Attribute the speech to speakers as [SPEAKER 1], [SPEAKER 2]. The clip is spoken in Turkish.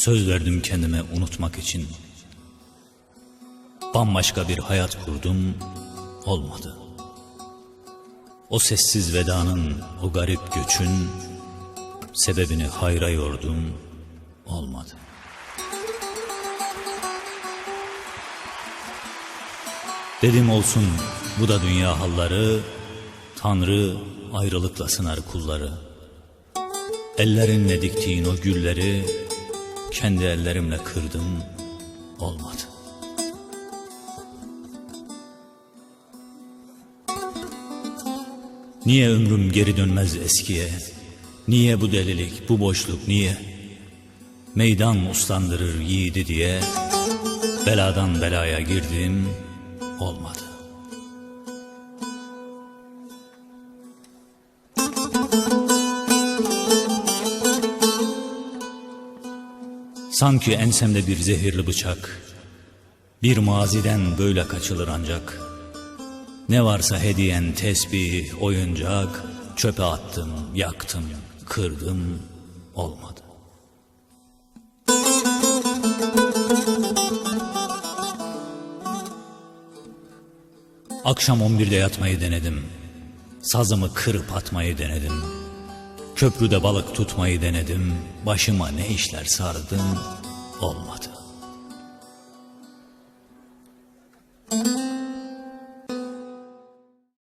[SPEAKER 1] Söz verdim kendime unutmak için. Bambaşka bir hayat kurdum, olmadı. O sessiz vedanın, o garip göçün sebebini hayra yordum, olmadı. Dedim olsun bu da dünya halları, Tanrı ayrılıkla sınar kulları. Ellerinle diktiğin o gülleri kendi ellerimle kırdım, olmadı. Niye ömrüm geri dönmez eskiye? Niye bu delilik, bu boşluk niye? Meydan uslandırır yiğidi diye beladan belaya girdim, olmadı. Sanki ensemde bir zehirli bıçak, bir maziden böyle kaçılır ancak. Ne varsa hediyen tesbih, oyuncak, çöpe attım, yaktım, kırdım, olmadı. Akşam 11'de yatmayı denedim. Sazımı kırıp atmayı denedim. Köprüde balık tutmayı denedim. Başıma ne işler sardım, olmadı.